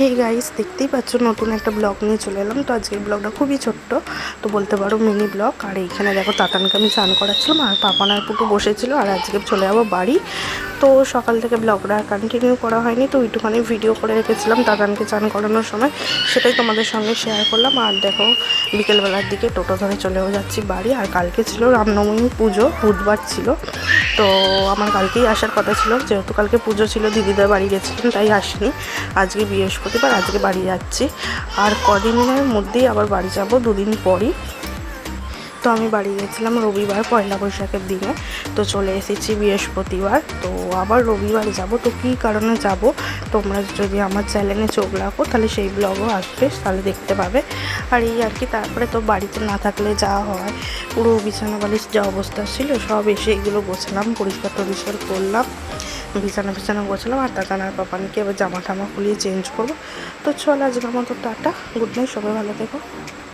Hey guys দেখতেই পাচ্ছ নতুন একটা ব্লগ নিয়ে চলে এলাম। তো আজকের ব্লগটা খুবই ছোট্ট। তো বলতে পারো মিনি ব্লগ আর এইখানে দেখো তাতানকে আমি স্নান করাচ্ছিলাম আর পাপান পুটু বসেছিল আর আজকে চলে যাব বাড়ি। তো সকাল থেকে ব্লগটা আর কন্টিনিউ করা হয়নি, তো ওইটুখানি ভিডিও করে রেখেছিলাম তাতানকে চান করানোর সময়। সেটাই তোমাদের সঙ্গে শেয়ার করলাম। আর দেখো বিকেলবেলার দিকে টোটো ধরে চলেও যাচ্ছি বাড়ি, আর কালকে ছিল রামনবমী পুজো, বুধবার ছিল। তো আমার কালকেই আসার কথা ছিল, যেহেতু কালকে পুজো ছিল, দিদিদের বাড়ি গেছিলাম, তাই আসিনি। আজকে বৃহস্পতিবার, আজকে বাড়ি যাচ্ছি। আর কদিনের মধ্যেই আবার বাড়ি যাব, দুদিন পরই। তো আমি বাড়ি গেছিলাম রবিবার, পয়লা বৈশাখের দিনে। তো চলে এসেছি বৃহস্পতিবার, তো আবার রবিবার যাব। তো কী কারণে যাব? তোমরা যদি আমার চ্যানেলে চোখ রাখো, তাহলে সেই ব্লগও আসবে, তাহলে দেখতে পাবে। আর এই আর কি, তারপরে তো বাড়িতে না থাকলে যা হয়। পুরো বিছানা বালিশ যা অবস্থা ছিল, সব এসে এগুলো গোছালাম, পরিষ্কার টরিষ্কার করলাম। বিছানা বিছানা গোছালাম, আর তাতানার পাপানকে এবার জামা টামা খুলিয়ে চেঞ্জ করব। তো চল আজকের মতো টাটা গুড নাইট সবাই ভালো থেকো।